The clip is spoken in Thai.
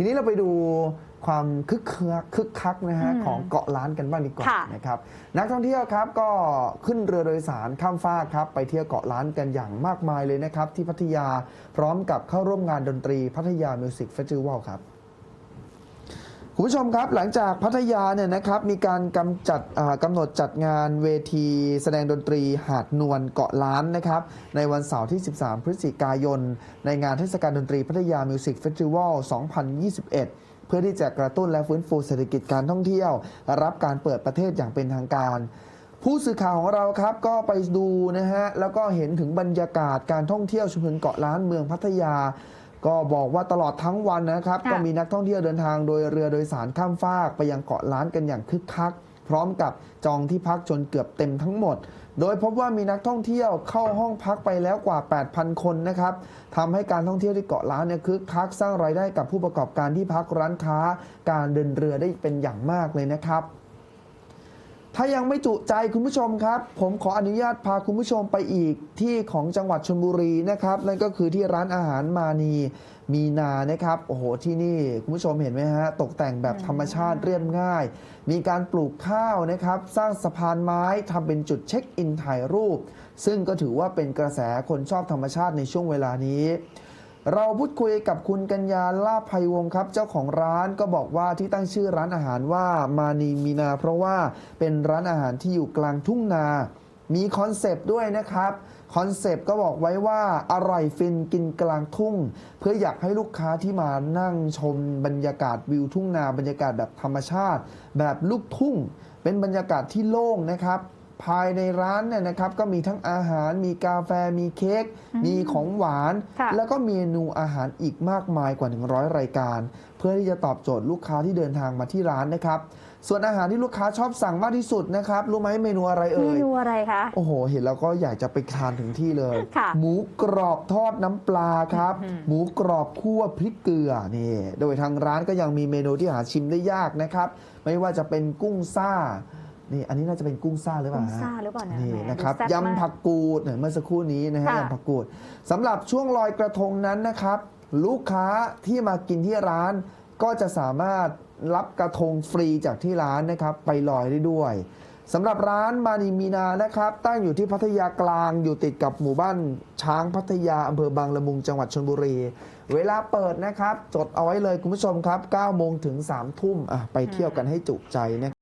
ทีนี้เราไปดูความคึกคักคึกคักนะฮะอืมของเกาะล้านกันบ้างดีกว่าค่ะนะครับนักท่องเที่ยวครับก็ขึ้นเรือโดยสารข้ามฟากครับไปเที่ยวเกาะล้านกันอย่างมากมายเลยนะครับ ที่พัทยาพร้อมกับเข้าร่วมงานดนตรีพัทยามิวสิกเฟสติวัลครับ คุณผู้ชมครับหลังจากพัทยาเนี่ยนะครับมีการกำจัดกำหนดจัดงานเวทีแสดงดนตรีหาดนวลเกาะล้านนะครับในวันเสาร์ที่ 13 พฤศจิกายน ในงานเทศกาลดนตรีพัทยามิวสิกเฟสติวัล 2021 เพื่อที่จะกระตุ้นและฟื้นฟูเศรษฐกิจการท่องเที่ยว รับการเปิดประเทศอย่างเป็นทางการผู้สื่อข่าวของเราครับก็ไปดูนะฮะ แล้วก็เห็นถึงบรรยากาศการท่องเที่ยวชุมชนเกาะล้านเมืองพัทยา ก็บอกว่าตลอดทั้งวันนะครับค่ะก็มีนักท่องเที่ยวเดินทางโดยเรือโดยสารข้ามฟากไปยังเกาะล้านกันอย่างคึกคัก พร้อมกับจองที่พักจนเกือบเต็มทั้งหมด โดยพบว่ามีนักท่องเที่ยวเข้าห้องพักไปแล้วกว่า 8,000 คนนะครับทำให้การท่องเที่ยวที่เกาะล้านเนี่ยคึกคักสร้างรายได้กับผู้ประกอบการที่พักร้านค้า การเดินเรือได้เป็นอย่างมากเลยนะครับ ถ้ายังไม่จุใจคุณผู้ชมครับ ผมขออนุญาตพาคุณผู้ชมไปอีกที่ของจังหวัดชลบุรีนะครับ นั่นก็คือที่ร้านอาหารมานีมีนานะครับโอ้โหที่นี่คุณผู้ชมเห็นไหมฮะตกแต่งแบบธรรมชาติเรียบง่าย มีการปลูกข้าวนะครับ สร้างสะพานไม้ทำเป็นจุดเช็คอินถ่ายรูป ซึ่งก็ถือว่าเป็นกระแสคนชอบธรรมชาติในช่วงเวลานี้ เราพูดคุยกับคุณกัญญาลาภัยวงครับ เจ้าของร้านก็บอกว่าที่ตั้งชื่อร้านอาหารว่ามานีมีนา เพราะว่าเป็นร้านอาหารที่อยู่กลางทุ่งนา มีคอนเซปต์ด้วยนะครับคอนเซปต์ก็บอกไว้ว่าอร่อยฟินกินกลางทุ่ง เพื่ออยากให้ลูกค้าที่มานั่งชมบรรยากาศวิวทุ่งนา บรรยากาศแบบธรรมชาติ แบบลูกทุ่ง เป็นบรรยากาศที่โล่งนะครับ ภายในร้านเนี่ยนะครับก็มีทั้งอาหารมีกาแฟมีเค้กมีของหวาน ค่ะแล้วก็เมนูอาหารอีกมากมายกว่า 100 รายการ เพื่อที่จะตอบโจทย์ลูกค้าที่เดินทางมาที่ร้านนะครับ ส่วนอาหารที่ลูกค้าชอบสั่งมากที่สุดนะครับรู้ไหมเมนูอะไรเมเอ่ยนูอะไรคะ โอ้โห เห็นแล้วก็อยากจะไปทานถึงที่เลย ค่ะหมูกรอบทอดน้ำปลาครับอื้อหือหมูกรอบคั่วพริกเกลือนี่โดยทางร้านก็ยังมีเมนูที่หาชิมได้ยากนะครับ ไม่ว่าจะเป็นกุ้งซ่า นี่อันนี้น่าจะเป็นกุ้งซ่าหรือเปกุ้ล่างฮะซ่าหรือเปล่านะนี่แหมนะครับดูแซ่บมากยำผักกูดเนี่ยเมื่อสักครู่นี้นะฮะค่ะ ยำผักกูดสำหรับช่วงลอยกระทงนั้นนะครับ ลูกค้าที่มากินที่ร้าน ก็จะสามารถรับกระทงฟรีจากที่ร้านนะครับ ไปลอยได้ด้วยสำหรับร้านมานีมีนานะครับ ตั้งอยู่ที่พัทยากลางอยู่ติดกับหมู่บ้านช้างพัทยาอำเภอบางละมุงจังหวัดชลบุรี เวลาเปิดนะครับ จดเอาไว้เลยคุณผู้ชมครับ9โมงถึง3ทุ่มอะไปเที่ยวกันให้จุใจนะครับ